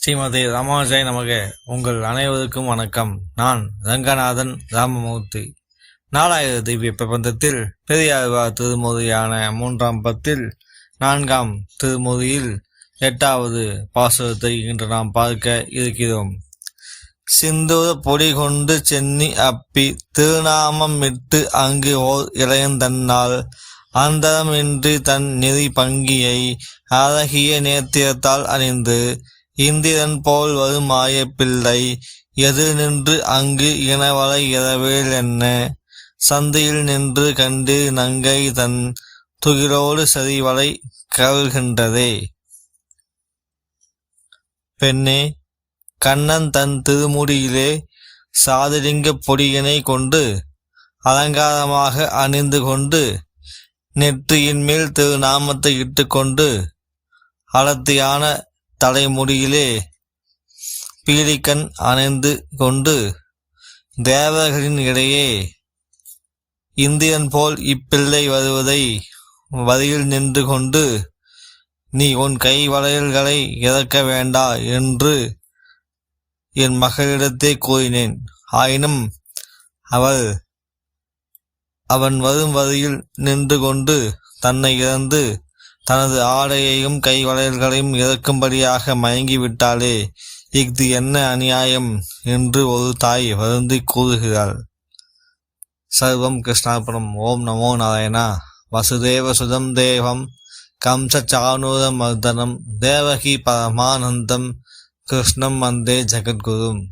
ஸ்ரீமதி ராமானுஜாய் நமக. உங்கள் அனைவருக்கும் வணக்கம். நான் ரங்கநாதன் ராமமூர்த்தி. நாலாயிர திவ்ய பிரபந்தத்தில் பெரியாழ்வார் திருமுறையான மூன்றாம் பத்தில் நான்காம் திருமுறையில் எட்டாவது பாசுரத்தை இன்று நாம் பார்க்க இருக்கிறோம். சிந்தூர பொடி கொண்டு சென்னி அப்பி திருநாமம் விட்டு அங்கு ஓர் இளையந்தன்னால் அந்தரமின்றி தன் நெறி பங்கியை அழகிய நேத்திரத்தால் அணிந்து இந்திரன் போல் வரும் மாயப்பிள்ளை எது நின்று அங்கு இனவளை இரவேல் என்ன? சந்தையில் நின்று கண்டு நங்கை தன் துகிலோடு சரிவலை கவல்கின்றதே பெண்ணே கண்ணன் தன் திருமுடியிலே சாதிலிங்க பொடியினை கொண்டு அலங்காரமாக அணிந்து கொண்டு நெற்றியின் மேல் திருநாமத்தை இட்டுக்கொண்டு அடர்த்தியான தலைமுடியிலே பீலிக்கண் அணிந்து கொண்டு தேவர்களின் இடையே இந்தியன் போல் இப்பிள்ளை வருவதை வரியில் நின்று கொண்டு நீ உன் கை வளையல்களை இறக்க வேண்டா என்று என் மகளிடத்தே கூறினேன். ஆயினும் அவள் அவன் வரும் வரியில் நின்று கொண்டு தன்னை இறந்து தனது ஆடையையும் கை வளையல்களையும் இறக்கும்படியாக மயங்கிவிட்டாலே இஃது என்ன அநியாயம்? என்று ஒரு தாய் வருந்தி கூறுகிறாள். சர்வம் கிருஷ்ணாபுரம் ஓம் நமோ நாராயணா. வசுதேவ சுதம் தேவம். கம்ச சானூர மர்தனம் தேவகி பரமானந்தம். கிருஷ்ணம் வந்தே ஜெகத்குரும்